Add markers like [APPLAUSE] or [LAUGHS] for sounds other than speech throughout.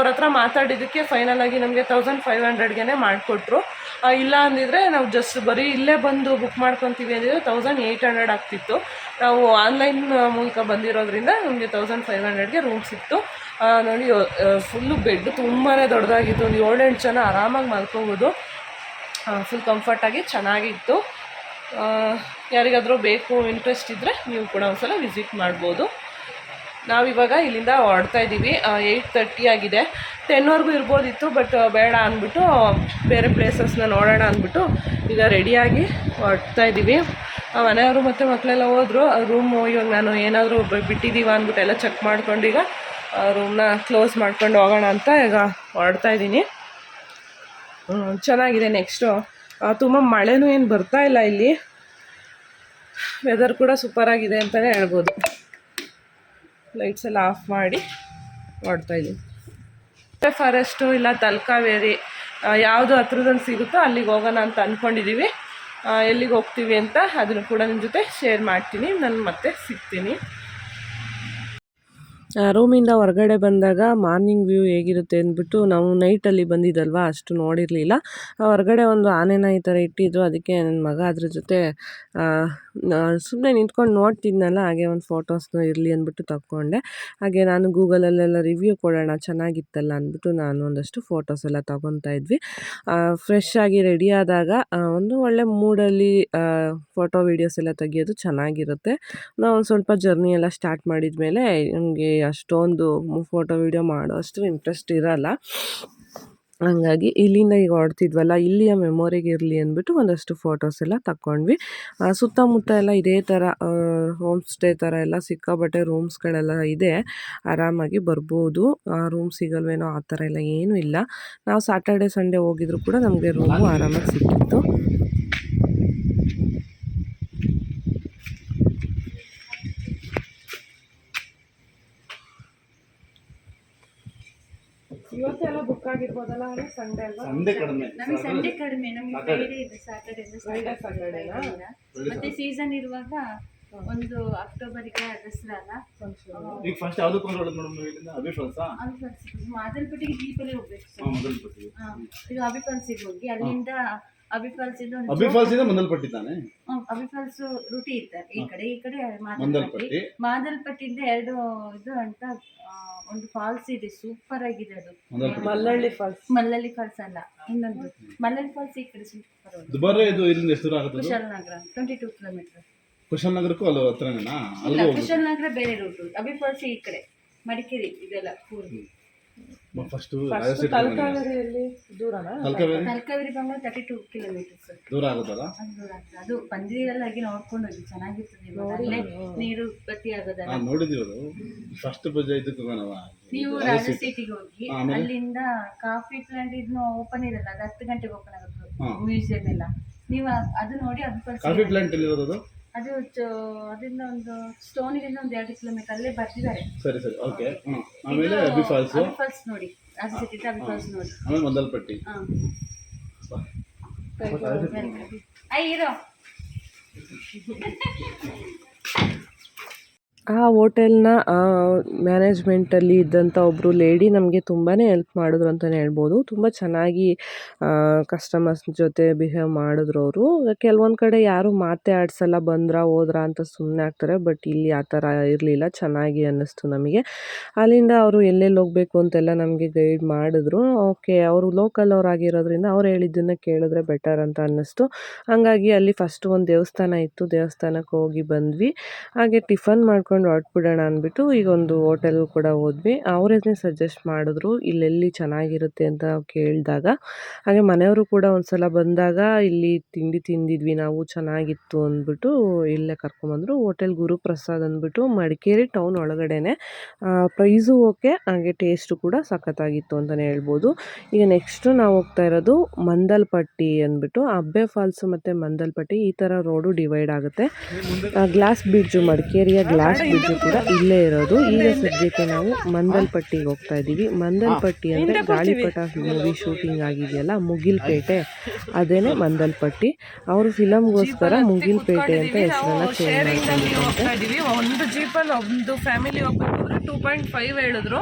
ಅವ್ರ ಹತ್ರ ಮಾತಾಡಿದ್ದಕ್ಕೆ ಫೈನಲ್ ಆಗಿ ನಮಗೆ ತೌಸಂಡ್ ಫೈವ್ ಹಂಡ್ರೆಡ್ಗೆ ಮಾಡಿಕೊಟ್ರು. ಇಲ್ಲ ಅಂದಿದ್ರೆ ನಾವು ಜಸ್ಟ್ ಬರೀ ಇಲ್ಲೇ ಬಂದು ಬುಕ್ ಮಾಡ್ಕೊತೀವಿ ಅಂದಿದ್ರೆ ತೌಸಂಡ್ ಏಯ್ಟ್ ಹಂಡ್ರೆಡ್ ಆಗ್ತಿತ್ತು. ನಾವು ಆನ್ಲೈನ್ ಮೂಲಕ ಬಂದಿರೋದ್ರಿಂದ ನಮಗೆ ತೌಸಂಡ್ ಫೈವ್ ಹಂಡ್ರೆಡ್ಗೆ ರೂಮ್ ಸಿಕ್ತು. ನೋಡಿ ಫುಲ್ಲು ಬೆಡ್ ತುಂಬಾ ದೊಡ್ಡದಾಗಿತ್ತು. ಒಂದು ಏಳೆಂಟು ಜನ ಆರಾಮಾಗಿ ಮಲ್ಕೋಬೋದು. ಫುಲ್ ಕಂಫರ್ಟಾಗಿ ಚೆನ್ನಾಗಿತ್ತು. ಯಾರಿಗಾದರೂ ಬೇಕು ಇಂಟ್ರೆಸ್ಟ್ ಇದ್ದರೆ ನೀವು ಕೂಡ ಒಂದ್ಸಲ ವಿಸಿಟ್ ಮಾಡ್ಬೋದು. ನಾವಿವಾಗ ಇಲ್ಲಿಂದ ಹೊರಡ್ತಾ ಇದ್ದೀವಿ. ಏಯ್ಟ್ ತರ್ಟಿ ಆಗಿದೆ. ಟೆನ್ವರೆಗೂ ಇರ್ಬೋದಿತ್ತು ಬಟ್ ಬೇಡ ಅಂದ್ಬಿಟ್ಟು, ಬೇರೆ ಪ್ಲೇಸಸ್ನ ನೋಡೋಣ ಅಂದ್ಬಿಟ್ಟು ಈಗ ರೆಡಿಯಾಗಿ ಹೊರಡ್ತಾ ಇದ್ದೀವಿ. ಮನೆಯವರು ಮತ್ತು ಮಕ್ಕಳೆಲ್ಲ ಹೋದರು. ರೂಮು ಇವಾಗ ನಾನು ಏನಾದರೂ ಬಿಟ್ಟಿದ್ದೀವ ಅಂದ್ಬಿಟ್ಟು ಎಲ್ಲ ಚೆಕ್ ಮಾಡ್ಕೊಂಡು ಈಗ ರೂಮ್ನ ಕ್ಲೋಸ್ ಮಾಡ್ಕೊಂಡು ಹೋಗೋಣ ಅಂತ ಈಗ ಹೊರಡ್ತಾ ಇದ್ದೀನಿ. ಚೆನ್ನಾಗಿದೆ ನೆಕ್ಸ್ಟು ತುಂಬ ಮಳೆನೂ ಏನು ಬರ್ತಾ ಇಲ್ಲ ಇಲ್ಲಿ. ವೆದರ್ ಕೂಡ ಸೂಪರಾಗಿದೆ ಅಂತಲೇ ಹೇಳ್ಬೋದು. ಲೈಟ್ಸ್ ಎಲ್ಲ ಆಫ್ ಮಾಡಿ ಮಾಡ್ತಾಯಿದ್ದೀನಿ ಫಾರೆಸ್ಟು ಇಲ್ಲ, ತಲಕಾವೇರಿ ಯಾವುದು ಹತ್ರದಲ್ಲಿ ಸಿಗುತ್ತೋ ಅಲ್ಲಿಗೆ ಹೋಗೋಣ ಅಂತ ಅಂದ್ಕೊಂಡಿದ್ದೀವಿ ಎಲ್ಲಿಗೆ ಹೋಗ್ತೀವಿ ಅಂತ ಅದನ್ನು ಕೂಡ ನಿಮ್ಮ ಜೊತೆ ಶೇರ್ ಮಾಡ್ತೀನಿ. ನಾನು ಮತ್ತೆ ಸಿಗ್ತೀನಿ. ರೂಮಿಂದ ಹೊರಗಡೆ ಬಂದಾಗ ಮಾರ್ನಿಂಗ್ ವ್ಯೂ ಹೇಗಿರುತ್ತೆ ಅಂದ್ಬಿಟ್ಟು ನಾವು ನೈಟಲ್ಲಿ ಬಂದಿದ್ದಲ್ವ, ಅಷ್ಟು ನೋಡಿರಲಿಲ್ಲ. ಹೊರಗಡೆ ಒಂದು ಆನೆನ ಈ ಥರ ಇಟ್ಟಿದ್ರು, ಅದಕ್ಕೆ ನನ್ನ ಮಗ ಅದ್ರ ಜೊತೆ ಸುಮ್ಮನೆ ನಿಂತ್ಕೊಂಡು ನೋಡ್ತಿದ್ನಲ್ಲ, ಹಾಗೆ ಒಂದು ಫೋಟೋಸ್ನ ಇರಲಿ ಅಂದ್ಬಿಟ್ಟು ತಕ್ಕೊಂಡೆ. ಹಾಗೆ ನಾನು ಗೂಗಲಲ್ಲೆಲ್ಲ ರಿವ್ಯೂ ಕೊಡೋಣ ಚೆನ್ನಾಗಿತ್ತಲ್ಲ ಅಂದ್ಬಿಟ್ಟು ನಾನು ಒಂದಷ್ಟು ಫೋಟೋಸ್ ಎಲ್ಲ ತೊಗೊತಾ ಇದ್ವಿ. ಫ್ರೆಶ್ ಆಗಿ ರೆಡಿ ಆದಾಗ ಒಂದು ಒಳ್ಳೆ ಮೂಡಲ್ಲಿ ಫೋಟೋ ವೀಡಿಯೋಸ್ ಎಲ್ಲ ತೆಗಿಯೋದು ಚೆನ್ನಾಗಿರುತ್ತೆ. ನಾವು ಒಂದು ಸ್ವಲ್ಪ ಜರ್ನಿ ಎಲ್ಲ ಸ್ಟಾರ್ಟ್ ಮಾಡಿದ ಮೇಲೆ ನಮಗೆ ಅಷ್ಟೊಂದು ಫೋಟೋ ವೀಡಿಯೋ ಮಾಡೋ ಅಷ್ಟು ಇಂಟ್ರೆಸ್ಟ್ ಇರಲ್ಲ. ಹಂಗಾಗಿ ಇಲ್ಲಿಂದ ಈಗ ಹೊರಡ್ತಿದ್ವಲ್ಲ ಇಲ್ಲಿಯ ಮೆಮೊರಿಗೆ ಇರಲಿ ಅಂದ್ಬಿಟ್ಟು ಒಂದಷ್ಟು ಫೋಟೋಸ್ ಎಲ್ಲ ತಗೊಂಡ್ವಿ ಆ, ಸುತ್ತಮುತ್ತ ಎಲ್ಲ ಇದೇ ಥರ ಹೋಮ್ ಸ್ಟೇ ಥರ ಎಲ್ಲ ಸಿಕ್ಕಾಬಟ್ಟೆ ರೂಮ್ಸ್ಗಳೆಲ್ಲ ಇದೆ. ಆರಾಮಾಗಿ ಬರ್ಬೋದು. ರೂಮ್ ಸಿಗಲ್ವೇನೋ ಆ ಥರ ಎಲ್ಲ ಏನೂ ಇಲ್ಲ. ನಾವು ಸಾಟರ್ಡೆ ಸಂಡೇ ಹೋಗಿದ್ರು ಕೂಡ ನಮಗೆ ರೂಮು ಆರಾಮಾಗಿ ಸಿಕ್ಕಿತ್ತು. ಇವತ್ತೆಲ್ಲ ಬುಕ್ ಆಗಿರ್ಬೋದಲ್ಲ? ಸಂಡೇ ಅಲ್ವಾ? ಸಂಡೆ ಕಡಿಮೆ. ನಮಗೆ ಸಂಡೇ ಕಡಿಮೆ. ನಮಗೆ ಫ್ರೈಡೇ ಇದೆ ಸ್ಯಾಟರ್ಡೇ Friday, Saturday ಮತ್ತೆ ಸೀಸನ್ ಇರುವಾಗ ಒಂದು ಅಕ್ಟೋಬರ್ಗೆ ದಸರಾ ಅಲ್ಲ? ಈಗ ಫಸ್ಟ್ ಯಾವ್ದು ಇಲ್ಲಿಂದ? ಮಾದಲ್ಪಟ್ಟಿಗೆ ಜೀಪಲ್ಲಿ ಹೋಗ್ಬೇಕು ಸರ್. ಈಗ ಅಬಿ ಹೋಗಿ ಅಲ್ಲಿಂದ ಅಬಿ ಫಾಲ್ಸ್ ಇಂದ ಇಂದ ತಾನೆ? ರೂಟಿ ಇರ್ತಾರೆ ಈ ಕಡೆ ಈ ಕಡೆ ಮಾದಲ್ಪಟ್ಟಿ ಮಾದಲ್ಪಟ್ಟಿಯಿಂದ ಎರಡು ಇದು ಅಂತ ಒಂದು ಫಾಲ್ಸ್ ಇದೆ ಸೂಪರ್ ಆಗಿದೆ ಅದು. ಮಲ್ಲಳ್ಳಿ. ಫಾಲ್ಸ್ ಮಲ್ಲಳ್ಳಿ ಫಾಲ್ಸ್ ಅಲ್ಲ ಇನ್ನೊಂದು. ಮಲ್ಲಳ್ಳಿ ಫಾಲ್ಸ್ ಈ ಕಡೆ ಸೂಪರ್ ದುಬಾರೆ ಇದು ಇಲ್ಲಿಂದ ಎಷ್ಟು ದೂರ ಆಗುತ್ತೆ ಕುಶಾಲನಗರ ಟ್ವೆಂಟಿ ಟೂ ಕಿಲೋಮೀಟರ್ ಕುಶಾಲನಗರಕ್ಕೂ ಅಲ್ಲಿ ಹತ್ರನೇನಾ? ಕುಶಾಲನಗರ ಬೇರೆ ರೂಟ್ ಅಭಿ ಫಾಲ್ಸ್ ಈ ಕಡೆ ಮಡಿಕೇರಿ ಇದೆಲ್ಲ ಪೂರ್ತಿ ಫಸ್ಟ್ ತಲಕಾವೇರಿಯಲ್ಲಿ ದೂರನಾ? ತಲಕಾವೇರಿ? ತಲಕಾವೇರಿ ಬಂಗ ತರ್ಟಿ ಟೂ ಕಿಲೋಮೀಟರ್ಸ್ ದೂರ ಆಗುತ್ತಲ್ಲ? ಅದು ದೂರ ಆಗ್ತದೆ. ಅದು ಬಂದಿರಲ್ಲ ನೋಡ್ಕೊಂಡು ಹೋಗಿ ಚೆನ್ನಾಗಿರ್ತದೆ ಇವಾಗ. ಅಲ್ಲೇ ನೀರು ಗಟ್ಟಿ ಆಗೋದಲ್ಲ. ಹಾ ನೋಡಿದೀವಿ ಅದು. ಫಸ್ಟ್ ಪೂಜೆ ಇದಕ್ಕೆ ಹೋಗೋಣವ ನೀವು ರಾಜ ಸಿಟಿಗೆ ಹೋಗಿ ಅಲ್ಲಿಂದ ಕಾಫಿ ಪ್ಲಾಂಟ್ ಇದನ್ನು ಓಪನ್ ಇರಲ್ಲ ಅದು ಹತ್ತು ಗಂಟೆಗೆ ಓಪನ್ ಆಗುತ್ತೆ. ಮ್ಯೂಸಿಯಂ ಎಲ್ಲ. ನೀವು ಅದು ನೋಡಿ ಅದು ಕಾಫಿ ಫಸ್ಟ್ ಪ್ಲಾಂಟ್ ಎಲ್ಲಿರೋದು ಅದು? ಅದು ಅದರಿಂದ ಒಂದು ಸ್ಟೋನಿಗಿಂದ ಒಂದು ಎರಡು ಕಿಲೋಮೀಟರ್ ಅಲ್ಲೇ ಬರ್ತಿದ್ದಾರೆ. ಸರಿ ಸರಿ ಓಕೆ. ಆಮೇಲೆ ಅಬ್ಬಿ ಫಾಲ್ಸ್ ಅಬ್ಬಿ ಫಾಲ್ಸ್ ನೋಡಿ. ಅದು ಸಿಟಿ ಅಬ್ಬಿ ಫಾಲ್ಸ್ ನೋಡಿ. ಆಮೇಲೆ ಮಂದಲ್ಪಟ್ಟಿ. ಐ ಇರೋ. [LAUGHS] ಆ ಹೋಟೆಲ್ನ ಮ್ಯಾನೇಜ್ಮೆಂಟಲ್ಲಿ ಇದ್ದಂಥ ಒಬ್ಬರು ಲೇಡಿ ನಮಗೆ ತುಂಬಾ ಹೆಲ್ಪ್ ಮಾಡಿದ್ರು ಅಂತಲೇ ಹೇಳ್ಬೋದು. ತುಂಬ ಚೆನ್ನಾಗಿ ಕಸ್ಟಮರ್ಸ್ ಜೊತೆ ಬಿಹೇವ್ ಮಾಡಿದ್ರು ಅವರು. ಕೆಲವೊಂದು ಕಡೆ ಯಾರು ಮಾತೇ ಆಡ್ಸಲ್ಲ, ಬಂದ್ರಾ, ಹೋದ್ರಾ ಅಂತ ಸುಮ್ಮನೆ ಆಗ್ತಾರೆ. ಬಟ್ ಇಲ್ಲಿ ಆ ಥರ ಇರಲಿಲ್ಲ. ಚೆನ್ನಾಗಿ ಅನ್ನಿಸ್ತು ನಮಗೆ. ಅಲ್ಲಿಂದ ಅವರು ಎಲ್ಲೆಲ್ಲಿ ಹೋಗಬೇಕು ಅಂತೆಲ್ಲ ನಮಗೆ ಗೈಡ್ ಮಾಡಿದ್ರು. ಓಕೆ, ಅವರು ಲೋಕಲ್ ಆಗಿರೋದ್ರಿಂದ ಅವ್ರು ಹೇಳಿದ್ದನ್ನು ಕೇಳಿದ್ರೆ ಬೆಟರ್ ಅಂತ ಅನ್ನಿಸ್ತು. ಹಾಗಾಗಿ ಅಲ್ಲಿ ಫಸ್ಟ್ ಒಂದು ದೇವಸ್ಥಾನ ಇತ್ತು. ದೇವಸ್ಥಾನಕ್ಕೆ ಹೋಗಿ ಬಂದ್ವಿ. ಹಾಗೆ ಟಿಫನ್ ಮಾಡ್ಕೊಂಡು ಹೊರಟ್ಬಿಡೋಣ ಅಂದ್ಬಿಟ್ಟು ಈಗ ಒಂದು ಹೋಟೆಲ್ಗೂ ಕೂಡ ಹೋದ್ವಿ. ಅವರೇ ಸಜೆಸ್ಟ್ ಮಾಡಿದ್ರು, ಇಲ್ಲೆಲ್ಲಿ ಚೆನ್ನಾಗಿರುತ್ತೆ ಅಂತ ಕೇಳಿದಾಗ. ಹಾಗೆ ಮನೆಯವರು ಕೂಡ ಒಂದ್ಸಲ ಬಂದಾಗ ಇಲ್ಲಿ ತಿಂಡಿ ತಿಂದಿದ್ವಿ, ನಾವು ಚೆನ್ನಾಗಿತ್ತು ಅಂದ್ಬಿಟ್ಟು ಇಲ್ಲೇ ಕರ್ಕೊಂಬಂದರು. ಹೋಟೆಲ್ ಗುರುಪ್ರಸಾದ್ ಅಂದ್ಬಿಟ್ಟು ಮಡಿಕೇರಿ ಟೌನ್ ಒಳಗಡೆನೆ. ಪ್ರೈಸು ಓಕೆ, ಹಾಗೆ ಟೇಸ್ಟು ಕೂಡ ಸಖತ್ತಾಗಿತ್ತು ಅಂತಲೇ ಹೇಳ್ಬೋದು. ಈಗ ನೆಕ್ಸ್ಟು ನಾವು ಹೋಗ್ತಾ ಇರೋದು ಮಂದಲ್ಪಟ್ಟಿ ಅಂದ್ಬಿಟ್ಟು. ಅಬ್ಬೆ ಫಾಲ್ಸು ಮತ್ತು ಮಂದಲ್ಪಟ್ಟಿ, ಈ ಥರ ರೋಡು ಡಿವೈಡ್ ಆಗುತ್ತೆ. ಗ್ಲಾಸ್ ಬ್ರಿಡ್ಜು ಮಡಿಕೇರಿಯ ಗ್ಲಾಸ್ ಬ್ರಿಡ್ಜು ಕೂಡ ಇಲ್ಲೇ ಇರೋದು. ಈಗ ಸದ್ಯಕ್ಕೆ ನಾವು ಮಂದಲ್ಪಟ್ಟಿಗೆ ಹೋಗ್ತಾ ಇದ್ದೀವಿ. ಮಂದಲ್ಪಟ್ಟಿ ಅಂದ್ರೆ ಗಾಳಿಪಟ ಮೂವಿ ಶೂಟಿಂಗ್ ಆಗಿದೆಯಲ್ಲ ಮುಗಿಲ್ಪೇಟೆ. ಅದೇನೆ ಮಂದಲ್ಪಟ್ಟಿ. ಅವರು ಫಿಲಮ್ಗೋಸ್ಕರ ಮುಗಿಲ್ಪೇಟೆ ಅಂತ ಹೆಸರನ್ನ ಚೇಂಜ್ ಒಂದು ಜೀಪಲ್ಲಿ ಒಂದು ಫ್ಯಾಮಿಲಿ ಟೂ ಪಾಯಿಂಟ್ ಫೈವ್ ಹೇಳಿದ್ರು.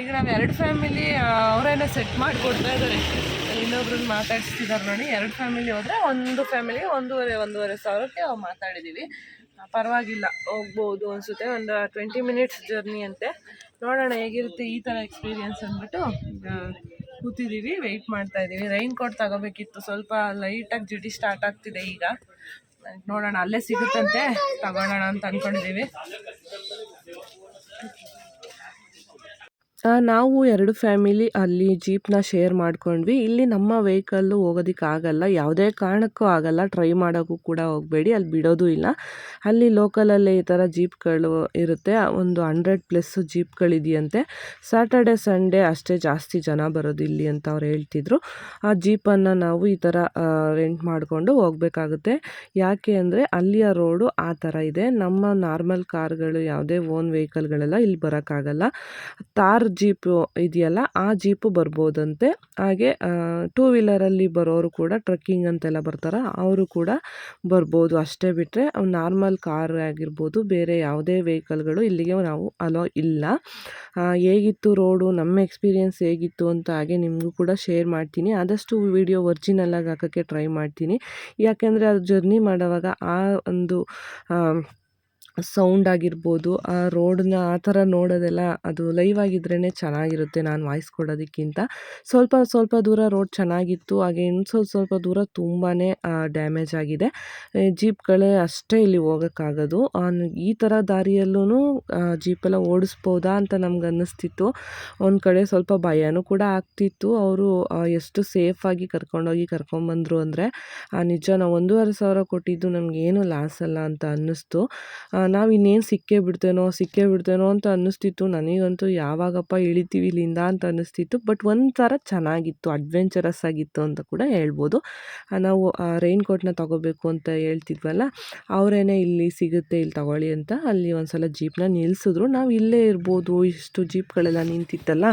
ಈಗ ನಾವು ಎರಡು ಫ್ಯಾಮಿಲಿ ಅವರೇನೆ ಸೆಟ್ ಮಾಡಿಕೊಡ್ತಾ ಇದ್ದಾರೆ. ಇನ್ನೊಬ್ರು ಮಾತಾಡಿಸ್ತಿದ್ದಾರೆ ನೋಡಿ. ಎರಡು ಫ್ಯಾಮಿಲಿ ಹೋದರೆ ಒಂದು ಫ್ಯಾಮಿಲಿ ಒಂದೂವರೆ ಒಂದೂವರೆ ಸಾವಿರಕ್ಕೆ ಮಾತಾಡಿದ್ದೀವಿ ಆ, ಪರವಾಗಿಲ್ಲ, ಹೋಗ್ಬೋದು ಅನಿಸುತ್ತೆ. ಒಂದು ಟ್ವೆಂಟಿ ಮಿನಿಟ್ಸ್ ಜರ್ನಿ ಅಂತೆ. ನೋಡೋಣ ಹೇಗಿರುತ್ತೆ ಈ ಥರ ಎಕ್ಸ್ಪೀರಿಯನ್ಸ್ ಅಂದ್ಬಿಟ್ಟು ಕೂತಿದ್ದೀವಿ ವೆಯ್ಟ್ ಮಾಡ್ತಾ ಇದ್ದೀವಿ ರೈನ್ ಕೋಟ್ ತಗೋಬೇಕಿತ್ತು, ಸ್ವಲ್ಪ ಲೈಟಾಗಿ ಜಿಟಿ ಸ್ಟಾರ್ಟ್ ಆಗ್ತಿದೆ ಈಗ. ನೋಡೋಣ, ಅಲ್ಲೇ ಸಿಗುತ್ತಂತೆ ತಗೊಳ್ಳೋಣ ಅಂತ ಅಂದ್ಕೊಂಡಿದ್ದೀವಿ ನಾವು ಎರಡು ಫ್ಯಾಮಿಲಿ ಅಲ್ಲಿ ಜೀಪ್ನ ಶೇರ್ ಮಾಡ್ಕೊಂಡ್ವಿ. ಇಲ್ಲಿ ನಮ್ಮ ವೆಹಿಕಲ್ಲು ಹೋಗೋದಕ್ಕಾಗಲ್ಲ ಯಾವುದೇ ಕಾರಣಕ್ಕೂ ಆಗಲ್ಲ. ಟ್ರೈ ಮಾಡೋಕ್ಕೂ ಕೂಡ ಹೋಗಬೇಡಿ. ಅಲ್ಲಿ ಬಿಡೋದು ಇಲ್ಲ. ಅಲ್ಲಿ ಲೋಕಲಲ್ಲೇ ಈ ಥರ ಜೀಪ್ಗಳು ಇರುತ್ತೆ. ಒಂದು ಹಂಡ್ರೆಡ್ ಪ್ಲಸ್ ಜೀಪ್ಗಳಿದೆಯಂತೆ ಸ್ಯಾಟರ್ಡೆ ಸಂಡೇ ಅಷ್ಟೇ ಜಾಸ್ತಿ ಜನ ಬರೋದು ಇಲ್ಲಿ ಅಂತ ಅವ್ರು ಹೇಳ್ತಿದ್ರು. ಆ ಜೀಪನ್ನು ನಾವು ಈ ಥರ ರೆಂಟ್ ಮಾಡಿಕೊಂಡು ಹೋಗಬೇಕಾಗುತ್ತೆ. ಯಾಕೆ ಅಂದರೆ ಅಲ್ಲಿಯ ರೋಡು ಆ ಥರ ಇದೆ. ನಮ್ಮ ನಾರ್ಮಲ್ ಕಾರ್ಗಳು ಯಾವುದೇ ಓನ್ ವೆಹಿಕಲ್ಗಳೆಲ್ಲ ಇಲ್ಲಿ ಬರೋಕ್ಕಾಗಲ್ಲ. ತಾರ್ ಜೀಪು ಇದೆಯಲ್ಲ, ಆ ಜೀಪು ಬರ್ಬೋದಂತೆ. ಹಾಗೆ ಟೂ ವೀಲರಲ್ಲಿ ಬರೋರು ಕೂಡ ಟ್ರಕ್ಕಿಂಗ್ ಅಂತೆಲ್ಲ ಬರ್ತಾರೆ, ಅವರು ಕೂಡ ಬರ್ಬೋದು ಅಷ್ಟೇ ಬಿಟ್ಟರೆ ನಾರ್ಮಲ್ ಕಾರ್ ಆಗಿರ್ಬೋದು, ಬೇರೆ ಯಾವುದೇ ವೆಹಿಕಲ್ಗಳು ಇಲ್ಲಿಗೆ ನಾವು ಅಲೋ ಇಲ್ಲ. ಹೇಗಿತ್ತು ರೋಡು, ನಮ್ಮ ಎಕ್ಸ್ಪೀರಿಯೆನ್ಸ್ ಹೇಗಿತ್ತು ಅಂತ ಹಾಗೆ ನಿಮಗೂ ಕೂಡ ಶೇರ್ ಮಾಡ್ತೀನಿ. ಆದಷ್ಟು ವಿಡಿಯೋ ಒರ್ಜಿನಲ್ಲಾಗಿ ಹಾಕೋಕ್ಕೆ ಟ್ರೈ ಮಾಡ್ತೀನಿ. ಯಾಕೆಂದರೆ ಅದು ಜರ್ನಿ ಮಾಡೋವಾಗ ಆ ಒಂದು ಸೌಂಡ್ ಆಗಿರ್ಬೋದು, ಆ ರೋಡನ್ನ ಆ ಥರ ನೋಡೋದೆಲ್ಲ ಅದು ಲೈವ್ ಆಗಿದ್ರೇ ಚೆನ್ನಾಗಿರುತ್ತೆ ನಾನು ವಾಯ್ಸ್ ಕೊಡೋದಕ್ಕಿಂತ ಸ್ವಲ್ಪ ಸ್ವಲ್ಪ ದೂರ ರೋಡ್ ಚೆನ್ನಾಗಿತ್ತು, ಹಾಗೆ ಇನ್ನು ಸ್ವಲ್ಪ ಸ್ವಲ್ಪ ದೂರ ತುಂಬಾ ಡ್ಯಾಮೇಜ್ ಆಗಿದೆ. ಜೀಪ್ಗಳೇ ಅಷ್ಟೇ ಇಲ್ಲಿ ಹೋಗೋಕ್ಕಾಗೋದು. ಈ ಥರ ದಾರಿಯಲ್ಲೂ ಜೀಪೆಲ್ಲ ಓಡಿಸ್ಬೋದಾ ಅಂತ ನಮ್ಗೆ ಅನ್ನಿಸ್ತಿತ್ತು ಒಂದು ಕಡೆ ಸ್ವಲ್ಪ ಭಯನೂ ಕೂಡ ಆಗ್ತಿತ್ತು. ಅವರು ಎಷ್ಟು ಸೇಫಾಗಿ ಕರ್ಕೊಂಡೋಗಿ ಕರ್ಕೊಂಬಂದರು ಅಂದರೆ ನಿಜ ನಾವು ಒಂದೂವರೆ ಸಾವಿರ ಕೊಟ್ಟಿದ್ದು ನಮಗೇನು ಲಾಸ್ ಅಲ್ಲ ಅಂತ ಅನ್ನಿಸ್ತು. ನಾವು ಇನ್ನೇನು ಸಿಕ್ಕೇ ಬಿಡ್ತೇನೋ ಸಿಕ್ಕೇ ಬಿಡ್ತೇನೋ ಅಂತ ಅನ್ನಿಸ್ತಿತ್ತು. ನನಗಂತೂ ಯಾವಾಗಪ್ಪ ಇಳಿತೀವಿ ಇಲ್ಲಿಂದ ಅಂತ ಅನ್ನಿಸ್ತಿತ್ತು. ಬಟ್ ಒಂಥರ ಚೆನ್ನಾಗಿತ್ತು, ಅಡ್ವೆಂಚರಸ್ ಆಗಿತ್ತು ಅಂತ ಕೂಡ ಹೇಳ್ಬೋದು. ನಾವು ರೈನ್ ಕೋಟ್ನ ತಗೋಬೇಕು ಅಂತ ಹೇಳ್ತಿದ್ವಲ್ಲ, ಅವರೇನೆ ಇಲ್ಲಿ ಸಿಗುತ್ತೆ, ಇಲ್ಲಿ ತಗೊಳ್ಳಿ ಅಂತ ಅಲ್ಲಿ ಒಂದ್ಸಲ ಜೀಪ್ನ ನಿಲ್ಲಿಸಿದ್ರು ನಾವು ಇಲ್ಲೇ ಇರ್ಬೋದು, ಇಷ್ಟು ಜೀಪ್ಗಳೆಲ್ಲ ನಿಂತಿತ್ತಲ್ಲ,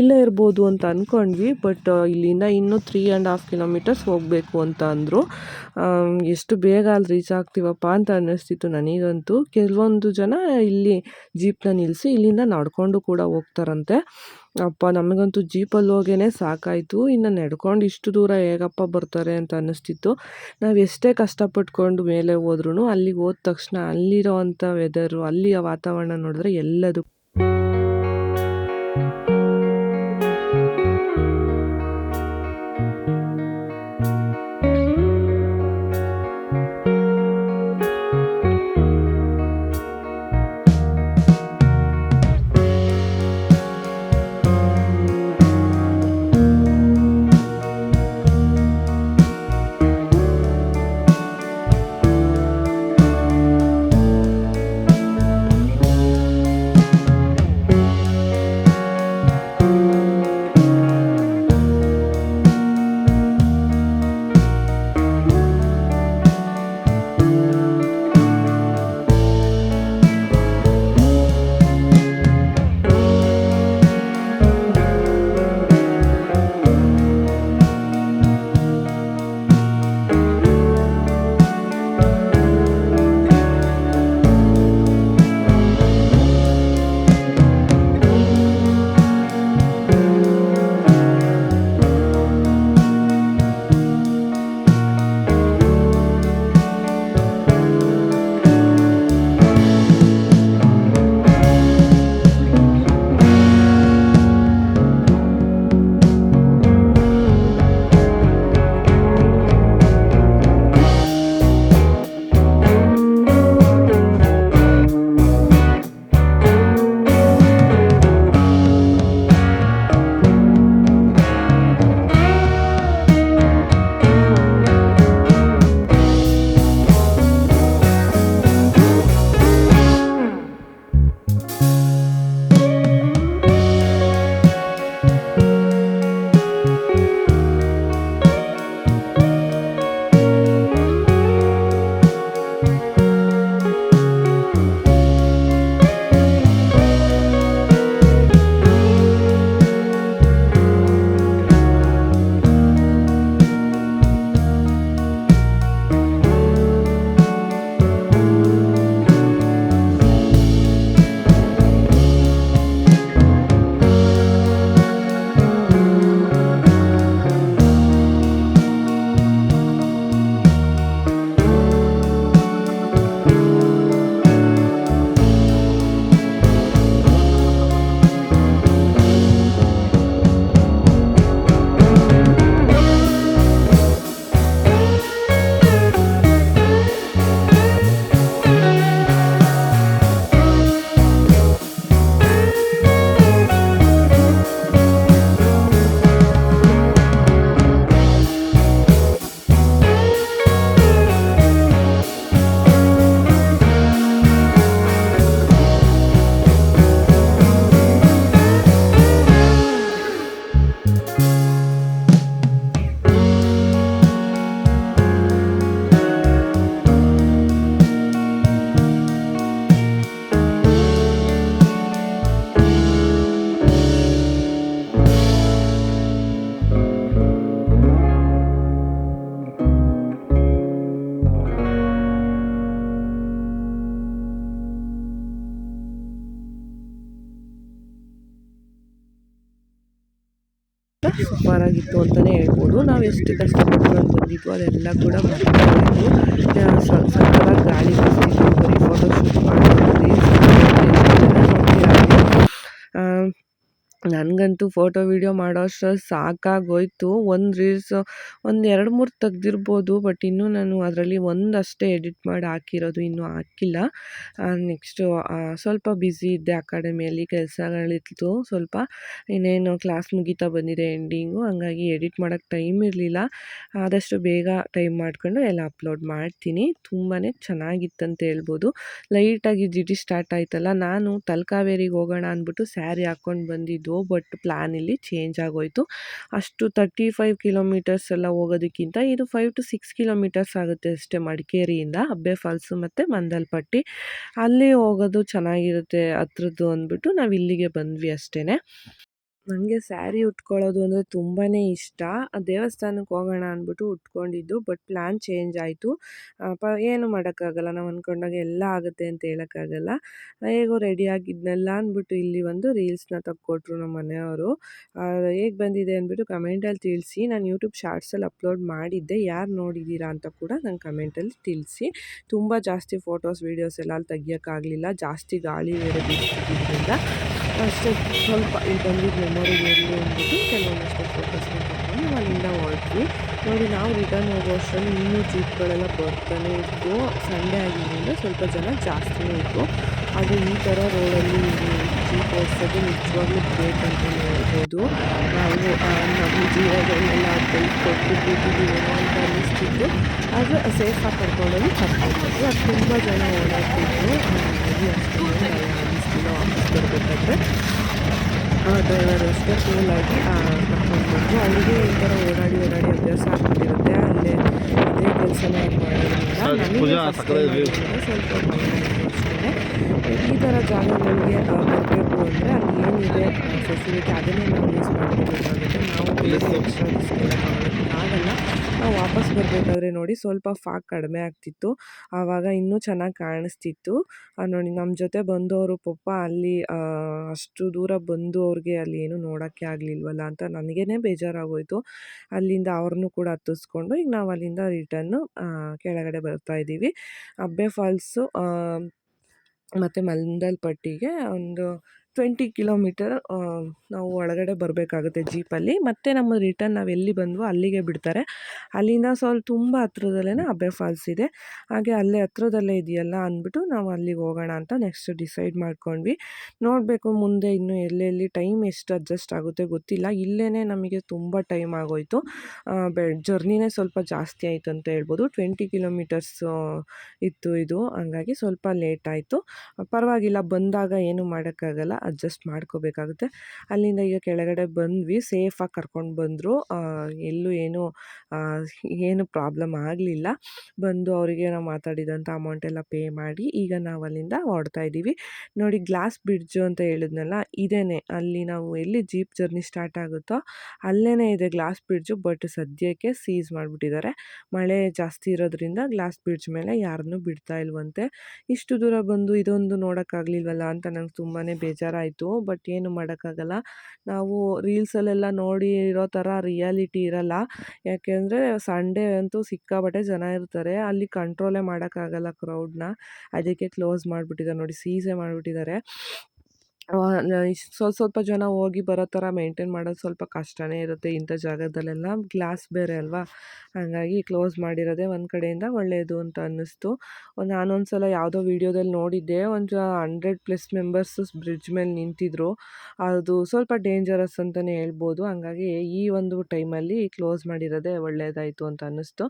ಇಲ್ಲೇ ಇರ್ಬೋದು ಅಂತ ಅಂದ್ಕೊಂಡ್ವಿ ಬಟ್ ಇಲ್ಲಿಂದ ಇನ್ನೂ ತ್ರೀ ಆ್ಯಂಡ್ ಹಾಫ್ ಕಿಲೋಮೀಟರ್ಸ್ ಹೋಗಬೇಕು ಅಂತ ಅಂದರು. ಎಷ್ಟು ಬೇಗ ಅಲ್ಲಿ ರೀಚ್ ಆಗ್ತೀವಪ್ಪ ಅಂತ ಅನ್ನಿಸ್ತಿತ್ತು ನನಗಂತೂ. ಕೆಲವೊಂದು ಜನ ಇಲ್ಲಿ ಜೀಪ್ನ ನಿಲ್ಲಿಸಿ ಇಲ್ಲಿಂದ ನಡ್ಕೊಂಡು ಕೂಡ ಹೋಗ್ತಾರಂತೆ. ಅಪ್ಪ, ನಮಗಂತೂ ಜೀಪಲ್ಲಿ ಹೋಗೇ ಸಾಕಾಯಿತು. ಇನ್ನು ನಡ್ಕೊಂಡು ಇಷ್ಟು ದೂರ ಹೇಗಪ್ಪ ಬರ್ತಾರೆ ಅಂತ ಅನ್ನಿಸ್ತಿತ್ತು. ನಾವು ಎಷ್ಟೇ ಕಷ್ಟಪಟ್ಕೊಂಡು ಮೇಲೆ ಹೋದ್ರೂ ಅಲ್ಲಿಗೆ ಹೋದ ತಕ್ಷಣ ಅಲ್ಲಿರೋ ಅಂಥ ವೆದರು ಅಲ್ಲಿಯ ವಾತಾವರಣ ನೋಡಿದ್ರೆ ಎಲ್ಲದು ಸೂಪರಾಗಿತ್ತು ಅಂತಲೇ ಹೇಳ್ಬೋದು. ನಾವು ಎಷ್ಟು ಕಷ್ಟಪಟ್ಟು ಬಂದಿದ್ವು ಅದೆಲ್ಲ ಕೂಡ ಮರ್ತು ಸಕ್ಕತ್ತಾಗಿ ಗಾಳಿ ಬೀಸ್ತಿತ್ತು ಬರೀ ಫೋಟೋಶೂಟ್ ಮಾಡ್ಕೊಂಡು ನನಗಂತೂ ಫೋಟೋ, ವೀಡಿಯೋ ಮಾಡೋ ಅಷ್ಟ್ರಲ್ಲಿ ಸಾಕಾಗೋಯ್ತು. ಒಂದು ರೀಲ್ಸ್, ಒಂದು ಎರಡು ಮೂರು ತೆಗ್ದಿರ್ಬೋದು, ಬಟ್ ಇನ್ನೂ ನಾನು ಅದರಲ್ಲಿ ಒಂದಷ್ಟೇ ಎಡಿಟ್ ಮಾಡಿ ಹಾಕಿರೋದು ಇನ್ನೂ ಹಾಕಿಲ್ಲ. ನೆಕ್ಸ್ಟು ಸ್ವಲ್ಪ ಬ್ಯುಸಿ ಇದ್ದೆ ಅಕಾಡೆಮಿಯಲ್ಲಿ, ಕೆಲಸಗಳಿತ್ತು ಸ್ವಲ್ಪ. ಇನ್ನೇನು ಕ್ಲಾಸ್ ಮುಗೀತಾ ಬಂದಿದೆ ಎಂಡಿಂಗು, ಹಂಗಾಗಿ ಎಡಿಟ್ ಮಾಡೋಕ್ಕೆ ಟೈಮ್ ಇರಲಿಲ್ಲ. ಆದಷ್ಟು ಬೇಗ ಟೈಮ್ ಮಾಡಿಕೊಂಡು ಎಲ್ಲ ಅಪ್ಲೋಡ್ ಮಾಡ್ತೀನಿ. ತುಂಬಾ ಚೆನ್ನಾಗಿತ್ತಂತ ಹೇಳ್ಬೋದು. ಲೈಟಾಗಿ ಜಿಡಿ ಸ್ಟಾರ್ಟ್ ಆಯ್ತಲ್ಲ, ನಾನು ತಲಕಾವೇರಿಗೆ ಹೋಗೋಣ ಅಂದ್ಬಿಟ್ಟು ಸ್ಯಾರಿ ಹಾಕ್ಕೊಂಡು ಬಂದಿದ್ದು. ಬಟ್ ಪ್ಲ್ಯಾನ್ ಇಲ್ಲಿ ಚೇಂಜ್ ಆಗೋಯಿತು. ಅಷ್ಟು ತರ್ಟಿ ಫೈವ್ ಕಿಲೋಮೀಟರ್ಸ್ ಎಲ್ಲ ಹೋಗೋದಕ್ಕಿಂತ ಇದು ಫೈವ್ ಟು ಸಿಕ್ಸ್ ಕಿಲೋಮೀಟರ್ಸ್ ಆಗುತ್ತೆ ಅಷ್ಟೇ ಮಡಿಕೇರಿಯಿಂದ ಅಬ್ಬೆ ಫಾಲ್ಸು ಮತ್ತು ಮಂದಲ್ಪಟ್ಟಿ ಅಲ್ಲಿ ಹೋಗೋದು ಚೆನ್ನಾಗಿರುತ್ತೆ ಹತ್ರದ್ದು ಅಂದ್ಬಿಟ್ಟು ನಾವು ಇಲ್ಲಿಗೆ ಬಂದ್ವಿ ಅಷ್ಟೇ ನನಗೆ ಸ್ಯಾರಿ ಉಟ್ಕೊಳ್ಳೋದು ಅಂದರೆ ತುಂಬಾ ಇಷ್ಟ. ದೇವಸ್ಥಾನಕ್ಕೆ ಹೋಗೋಣ ಅಂದ್ಬಿಟ್ಟು ಉಟ್ಕೊಂಡಿದ್ದು ಬಟ್ ಪ್ಲ್ಯಾನ್ ಚೇಂಜ್ ಆಯಿತು. ಪ, ಏನು ಮಾಡೋಕ್ಕಾಗಲ್ಲ, ನಾವು ಅಂದ್ಕೊಂಡಾಗ ಎಲ್ಲ ಆಗುತ್ತೆ ಅಂತ ಹೇಳೋಕ್ಕಾಗಲ್ಲ. ಹೇಗೋ ರೆಡಿ ಆಗಿದ್ನಲ್ಲ ಅಂದ್ಬಿಟ್ಟು ಇಲ್ಲಿ ಒಂದು ರೀಲ್ಸ್ನ ತಕ್ಕೊಟ್ರು ನಮ್ಮ ಮನೆಯವರು. ಹೇಗೆ ಬಂದಿದೆ ಅಂದ್ಬಿಟ್ಟು ಕಮೆಂಟಲ್ಲಿ ತಿಳಿಸಿ. ನಾನು ಯೂಟ್ಯೂಬ್ ಶಾರ್ಟ್ಸಲ್ಲಿ ಅಪ್ಲೋಡ್ ಮಾಡಿದ್ದೆ. ಯಾರು ನೋಡಿದ್ದೀರಾ ಅಂತ ಕೂಡ ನಂಗೆ ಕಮೆಂಟಲ್ಲಿ ತಿಳಿಸಿ. ತುಂಬ ಜಾಸ್ತಿ ಫೋಟೋಸ್, ವೀಡಿಯೋಸ್ ಎಲ್ಲ ಅಲ್ಲಿ ತೆಗಿಯೋಕ್ಕಾಗಲಿಲ್ಲ. ಜಾಸ್ತಿ ಗಾಳಿ ಬೇರೆ ಅಷ್ಟೇ ಸ್ವಲ್ಪ ಇಲ್ಲಿ ಬಂದಿದ್ದು ಮೆಮೊರಿ ಇರಲಿ ಅಂದ್ಬಿಟ್ಟು ಕೆಲವೊಂದಷ್ಟು ಫೋಟೋಸ್ನ ತಗೊಂಡು ಅಲ್ಲಿಂದ ಹೊರಟ್ವಿ. ನೋಡಿ, ನಾವು ರಿಟರ್ನ್ ಹೋಗೋ ಅಷ್ಟರಲ್ಲಿ ಇನ್ನೂ ಜೀಪ್ಗಳೆಲ್ಲ ಬರ್ತಾನೆ ಇತ್ತು. ಸಂಡೇ ಆಗಿದ್ದರಿಂದ ಸ್ವಲ್ಪ ಜನ ಜಾಸ್ತಿನೇ ಇತ್ತು. ಅದು ಈ ಥರ ರೋಡಲ್ಲಿ ಜೀಪ್ ಓಡಿಸೋದು ನಿಜವಾಗ್ಲೂ ಗ್ರೇಟ್ ಅಂತಲೇ ಹೇಳ್ಬೋದು. ನಾವು ನಮ್ಮ ಜೀವಗಳನ್ನೆಲ್ಲ ಕೊಟ್ಟು ಬಿಟ್ಟಿದ್ದೀವೇನೋ ಅಂತ ಅನ್ನಿಸ್ತಿತ್ತು. ಆದರೆ ಸೇಫಾಗಿ ಕರ್ಕೊಂಡೋಗಿ ಕರ್ಕೊಂಡ್ಬಂದ್ವಿ ಅದು ತುಂಬ ಜನ ಓಡಾಡ್ತಿದ್ರು. ಹಾಗಾಗಿ ಅಷ್ಟೊಂದು ಆ ಬರಬೇಕಾದ್ರೆ ಡ್ರೈವರ್ ಅಷ್ಟೇ ಕೂಲಾಗಿ ಕರ್ಕೊಂಡು ಬಂದು ಅವರಿಗೆ ಈ ಥರ ಓಡಾಡಿ ಓಡಾಡಿ ಅಭ್ಯಾಸ ಆಗ್ಬಿಟ್ಟಿರುತ್ತೆ. ಅಲ್ಲೇ ಅದೇ ಕೆಲಸನ ಮಾಡೋದ್ರಿಂದ ನನಗೆ ಸ್ವಲ್ಪ ಭಯ ಆಯಿತು ಅಷ್ಟೇ ಈ ಥರ ಜಾಗಗಳಿಗೆ ಬರಬೇಕು ಅಂದರೆ ಅಲ್ಲಿ ಏನಿದೆ ಫೆಸಿಲಿಟಿ ಅದನ್ನೇ ನಾವು ಯೂಸ್ ಮಾಡ್ಕೋಬೇಕಾಗುತ್ತೆ. ನಾವು ಎಕ್ಸ್ಟ್ರಾ ನಾವು ವಾಪಸ್ ಬರಬೇಕಾದ್ರೆ ನೋಡಿ ಸ್ವಲ್ಪ ಫಾಗ್ ಕಡಿಮೆ ಆಗ್ತಿತ್ತು. ಆವಾಗ ಇನ್ನೂ ಚೆನ್ನಾಗಿ ಕಾಣಿಸ್ತಿತ್ತು. ನೋಡಿ ನಮ್ಮ ಜೊತೆ ಬಂದವರು ಪಪ್ಪ ಅಲ್ಲಿ ಅಷ್ಟು ದೂರ ಬಂದು ಅವ್ರಿಗೆ ಅಲ್ಲಿ ಏನು ನೋಡೋಕ್ಕೆ ಆಗಲಿಲ್ವಲ್ಲ ಅಂತ ನನಗೇ ಬೇಜಾರಾಗೋಯಿತು. ಅಲ್ಲಿಂದ ಅವ್ರನ್ನೂ ಕೂಡ ಹತ್ತಿಸ್ಕೊಂಡು ಈಗ ನಾವು ಅಲ್ಲಿಂದ ರಿಟರ್ನು ಕೆಳಗಡೆ ಬರ್ತಾ ಇದ್ದೀವಿ. ಅಬ್ಬೆ ಫಾಲ್ಸು ಮತ್ತು ಮಲ್ಲಂದಲ್ಪಟ್ಟಿಗೆ ಒಂದು ಟ್ವೆಂಟಿ ಕಿಲೋಮೀಟರ್ ನಾವು ಒಳಗಡೆ ಬರಬೇಕಾಗುತ್ತೆ ಜೀಪಲ್ಲಿ. ಮತ್ತು ನಮ್ಮ ರಿಟರ್ನ್ ನಾವು ಎಲ್ಲಿ ಬಂದ್ವೋ ಅಲ್ಲಿಗೆ ಬಿಡ್ತಾರೆ. ಅಲ್ಲಿಂದ ಸ್ವಲ್ಪ ತುಂಬ ಹತ್ರದಲ್ಲೇ ಅಬ್ಬೆ ಫಾಲ್ಸ್ ಇದೆ. ಹಾಗೆ ಅಲ್ಲೇ ಹತ್ರದಲ್ಲೇ ಇದೆಯಲ್ಲ ಅಂದ್ಬಿಟ್ಟು ನಾವು ಅಲ್ಲಿಗೆ ಹೋಗೋಣ ಅಂತ ನೆಕ್ಸ್ಟ್ ಡಿಸೈಡ್ ಮಾಡ್ಕೊಂಡ್ವಿ. ನೋಡಬೇಕು ಮುಂದೆ ಇನ್ನು ಎಲ್ಲೆಲ್ಲಿ ಟೈಮ್ ಎಷ್ಟು ಅಡ್ಜಸ್ಟ್ ಆಗುತ್ತೆ ಗೊತ್ತಿಲ್ಲ. ಇಲ್ಲೇ ನಮಗೆ ತುಂಬ ಟೈಮ್ ಆಗೋಯಿತು. ಬೆ ಜರ್ನಿನೇ ಸ್ವಲ್ಪ ಜಾಸ್ತಿ ಆಯಿತು ಅಂತ ಹೇಳ್ಬೋದು. ಟ್ವೆಂಟಿ ಕಿಲೋಮೀಟರ್ಸ್ ಇತ್ತು ಇದು. ಹಂಗಾಗಿ ಸ್ವಲ್ಪ ಲೇಟ್ ಆಯಿತು. ಪರವಾಗಿಲ್ಲ, ಬಂದಾಗ ಏನು ಮಾಡೋಕ್ಕಾಗಲ್ಲ. ಅಡ್ಜಸ್ಟ್ ಮಾಡ್ಕೋಬೇಕಾಗುತ್ತೆ. ಅಲ್ಲಿಂದ ಈಗ ಕೆಳಗಡೆ ಬಂದ್ವಿ, ಸೇಫಾಗಿ ಕರ್ಕೊಂಡು ಬಂದರು. ಎಲ್ಲೂ ಏನು ಏನು ಪ್ರಾಬ್ಲಮ್ ಆಗಲಿಲ್ಲ. ಬಂದು ಅವರಿಗೆ ನಾವು ಮಾತಾಡಿದಂಥ ಅಮೌಂಟ್ ಎಲ್ಲ ಪೇ ಮಾಡಿ ಈಗ ನಾವು ಅಲ್ಲಿಂದ ಹೊರಡ್ತಾ ಇದ್ದೀವಿ. ನೋಡಿ ಗ್ಲಾಸ್ ಬ್ರಿಡ್ಜು ಅಂತ ಹೇಳಿದ್ನಲ್ಲ, ಇದೇನೆ. ಅಲ್ಲಿ ನಾವು ಎಲ್ಲಿ ಜೀಪ್ ಜರ್ನಿ ಸ್ಟಾರ್ಟ್ ಆಗುತ್ತೋ ಅಲ್ಲೇ ಇದೆ ಗ್ಲಾಸ್ ಬ್ರಿಡ್ಜು ಬಟ್ ಸದ್ಯಕ್ಕೆ ಸೀಸ್ ಮಾಡಿಬಿಟ್ಟಿದ್ದಾರೆ. ಮಳೆ ಜಾಸ್ತಿ ಇರೋದ್ರಿಂದ ಗ್ಲಾಸ್ ಬ್ರಿಡ್ಜ್ ಮೇಲೆ ಯಾರನ್ನೂ ಬಿಡ್ತಾ ಇಲ್ವಂತೆ. ಇಷ್ಟು ದೂರ ಬಂದು ಇದೊಂದು ನೋಡೋಕ್ಕಾಗಲಿಲ್ವಲ್ಲ ಅಂತ ನಂಗೆ ತುಂಬಾ ಬೇಜಾರಾಯಿತು ಬಟ್ ಏನು ಮಾಡೋಕ್ಕಾಗಲ್ಲ. ನಾವು ರೀಲ್ಸಲ್ಲೆಲ್ಲ ನೋಡಿ ಇರೋ ಥರ ರಿಯಾಲಿಟಿ ಇರಲ್ಲ. ಯಾಕೆಂದರೆ ಸಂಡೇ ಅಂತೂ ಸಿಕ್ಕಾಪಟ್ಟೆ ಜನ ಇರ್ತಾರೆ. ಅಲ್ಲಿ ಕಂಟ್ರೋಲೇ ಮಾಡೋಕ್ಕಾಗಲ್ಲ ಕ್ರೌಡ್ನ ಅದಕ್ಕೆ ಕ್ಲೋಸ್ ಮಾಡಿಬಿಟ್ಟಿದ್ದಾರೆ ನೋಡಿ, ಸೀಸೆ ಮಾಡಿಬಿಟ್ಟಿದ್ದಾರೆ. ಸ್ವಲ್ಪ ಸ್ವಲ್ಪ ಜನ ಹೋಗಿ ಬರೋ ಥರ ಮೇಂಟೈನ್ ಮಾಡೋದು ಸ್ವಲ್ಪ ಕಷ್ಟನೇ ಇರುತ್ತೆ ಇಂಥ ಜಾಗದಲ್ಲೆಲ್ಲ. ಗ್ಲಾಸ್ ಬೇರೆ ಅಲ್ವಾ? ಹಾಗಾಗಿ ಕ್ಲೋಸ್ ಮಾಡಿರೋದೇ ಒಂದು ಕಡೆಯಿಂದ ಒಳ್ಳೆಯದು ಅಂತ ಅನ್ನಿಸ್ತು. ನಾನೊಂದು ಸಲ ಯಾವುದೋ ವೀಡಿಯೋದಲ್ಲಿ ನೋಡಿದ್ದೆ. ಒಂದು ಹಂಡ್ರೆಡ್ ಪ್ಲಸ್ ಮೆಂಬರ್ಸ್ ಬ್ರಿಡ್ಜ್ ಮೇಲೆ ನಿಂತಿದ್ರು. ಅದು ಸ್ವಲ್ಪ ಡೇಂಜರಸ್ ಅಂತಲೇ ಹೇಳ್ಬೋದು. ಹಾಗಾಗಿ ಈ ಒಂದು ಟೈಮಲ್ಲಿ ಕ್ಲೋಸ್ ಮಾಡಿರೋದೇ ಒಳ್ಳೆಯದಾಯಿತು ಅಂತ ಅನ್ನಿಸ್ತು.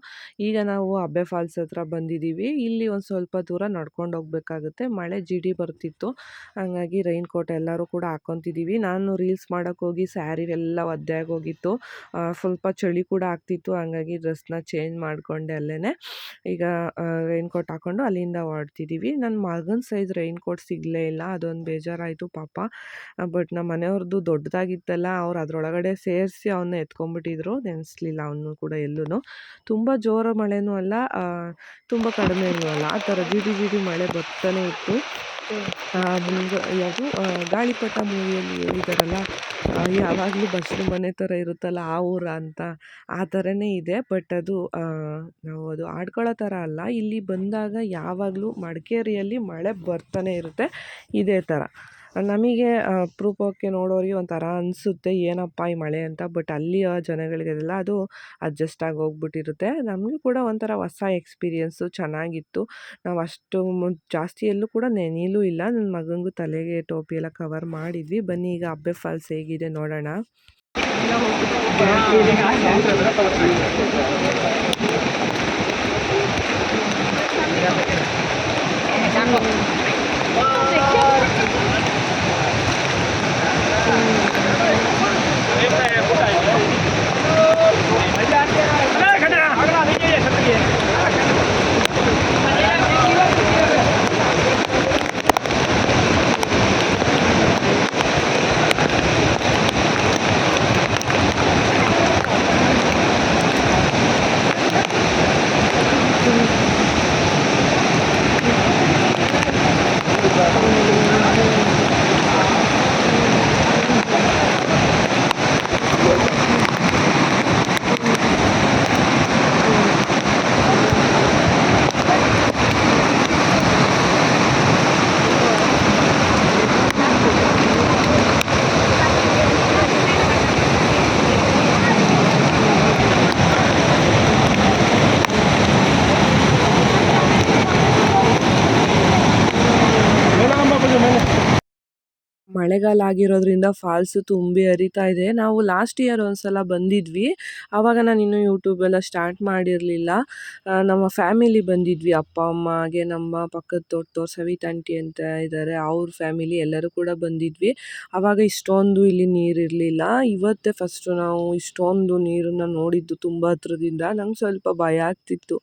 ಈಗ ನಾವು ಅಬ್ಬೆ ಫಾಲ್ಸ್ ಹತ್ರ ಬಂದಿದ್ದೀವಿ. ಇಲ್ಲಿ ಒಂದು ಸ್ವಲ್ಪ ದೂರ ನಡ್ಕೊಂಡು ಹೋಗ್ಬೇಕಾಗುತ್ತೆ. ಮಳೆ ಜಿಡಿ ಬರ್ತಿತ್ತು. ಹಾಗಾಗಿ ರೈನ್ ಕೋಟ್ ಎಲ್ಲರೂ ಕೂಡ ಹಾಕ್ಕೊತಿದ್ದೀವಿ. ನಾನು ರೀಲ್ಸ್ ಮಾಡೋಕ್ಕೆ ಹೋಗಿ ಸ್ಯಾರಿ ಎಲ್ಲ ಒದ್ದೆ ಆಗೋಗಿತ್ತು. ಸ್ವಲ್ಪ ಚಳಿ ಕೂಡ ಆಗ್ತಿತ್ತು. ಹಂಗಾಗಿ ಡ್ರೆಸ್ನ ಚೇಂಜ್ ಮಾಡಿಕೊಂಡೆ ಅಲ್ಲೇ ಈಗ ರೈನ್ ಕೋಟ್ ಹಾಕ್ಕೊಂಡು ಅಲ್ಲಿಂದ ಹೊರಡ್ತಿದ್ದೀವಿ. ನನ್ನ ಮಗನ ಸೈಜ್ ರೈನ್ ಕೋಟ್ ಸಿಗಲೇ ಇಲ್ಲ. ಅದೊಂದು ಬೇಜಾರಾಯಿತು ಪಾಪ. ಬಟ್ ನಮ್ಮ ಮನೆಯವ್ರದ್ದು ದೊಡ್ಡದಾಗಿತ್ತಲ್ಲ, ಅವ್ರು ಅದರೊಳಗಡೆ ಸೇರಿಸಿ ಅವನ್ನ ಎತ್ಕೊಂಡ್ಬಿಟ್ಟಿದ್ರು ನೆನೆಸ್ಲಿಲ್ಲ ಅವನು ಕೂಡ ಎಲ್ಲೂ ತುಂಬ ಜೋರು ಮಳೆನೂ ಅಲ್ಲ ತುಂಬ ಕಡಿಮೆನೂ ಅಲ್ಲ. ಆ ಥರ ಜಿಡಿ ಜಿಡಿ ಮಳೆ ಬರ್ತಾನೆ ಇತ್ತು. ಯಾವುದು ಗಾಳಿಪಟ ಮೂವಿಯಲ್ಲಿ ಹೇಳಿದಾರಲ್ಲ ಯಾವಾಗಲೂ ಬಸ್ರು ಮನೆ ಥರ ಇರುತ್ತಲ್ಲ, ಆ ಊರ ಅಂತ, ಆ ಥರನೇ ಇದೆ. ಬಟ್ ಅದು ನಾವು ಅದು ಆಡ್ಕೊಳ್ಳೋ ಥರ ಅಲ್ಲ. ಇಲ್ಲಿ ಬಂದಾಗ ಯಾವಾಗಲೂ ಮಡಿಕೇರಿಯಲ್ಲಿ ಮಳೆ ಬರ್ತಾನೆ ಇರುತ್ತೆ. ಇದೇ ಥರ ನಮಗೆ ಅಪರೂಪಕ್ಕೆ ನೋಡೋರಿಗೆ ಒಂಥರ ಅನಿಸುತ್ತೆ, ಏನಪ್ಪ ಈ ಮಳೆ ಅಂತ. ಬಟ್ ಅಲ್ಲಿಯ ಜನಗಳಿಗೆಲ್ಲ ಅದು ಅಡ್ಜಸ್ಟ್ ಆಗಿ ಹೋಗ್ಬಿಟ್ಟಿರುತ್ತೆ. ನಮಗೂ ಕೂಡ ಒಂಥರ ಹೊಸ ಎಕ್ಸ್ಪೀರಿಯೆನ್ಸು ಚೆನ್ನಾಗಿತ್ತು. ನಾವು ಅಷ್ಟು ಜಾಸ್ತಿ ಎಲ್ಲೂ ಕೂಡ ನೆನೆಯಲೂ ಇಲ್ಲ. ನನ್ನ ಮಗನಿಗೂ ತಲೆಗೆ ಟೋಪಿ ಎಲ್ಲ ಕವರ್ ಮಾಡಿದ್ವಿ. ಬನ್ನಿ, ಈಗ ಅಬ್ಬೆ ಫಾಲ್ಸ್ ಹೇಗಿದೆ ನೋಡೋಣ. ಮಳೆಗಾಲ ಆಗಿರೋದ್ರಿಂದ ಫಾಲ್ಸ್ ತುಂಬಿ ಹರಿತಾ ಇದೆ. ನಾವು ಲಾಸ್ಟ್ ಇಯರ್ ಒಂದ್ಸಲ ಬಂದಿದ್ವಿ. ಆವಾಗ ನಾನು ಇನ್ನೂ ಯೂಟ್ಯೂಬೆಲ್ಲ ಸ್ಟಾರ್ಟ್ ಮಾಡಿರಲಿಲ್ಲ. ನಮ್ಮ ಫ್ಯಾಮಿಲಿ ಬಂದಿದ್ವಿ. ಅಪ್ಪ, ಅಮ್ಮ, ಹಾಗೆ ನಮ್ಮ ಪಕ್ಕದ ತೋಟದವ್ರು ಸವಿತಾ ಅಂತ ಇದ್ದಾರೆ ಅವ್ರ ಫ್ಯಾಮಿಲಿ ಎಲ್ಲರೂ ಕೂಡ ಬಂದಿದ್ವಿ. ಆವಾಗ ಇಷ್ಟೊಂದು ಇಲ್ಲಿ ನೀರಿರಲಿಲ್ಲ ಇವತ್ತೇ ಫಸ್ಟು ನಾವು ಇಷ್ಟೊಂದು ನೀರನ್ನು ನೋಡಿದ್ದು ತುಂಬ ಹತ್ರದಿಂದ. ನಂಗೆ ಸ್ವಲ್ಪ ಭಯ ಆಗ್ತಿತ್ತು.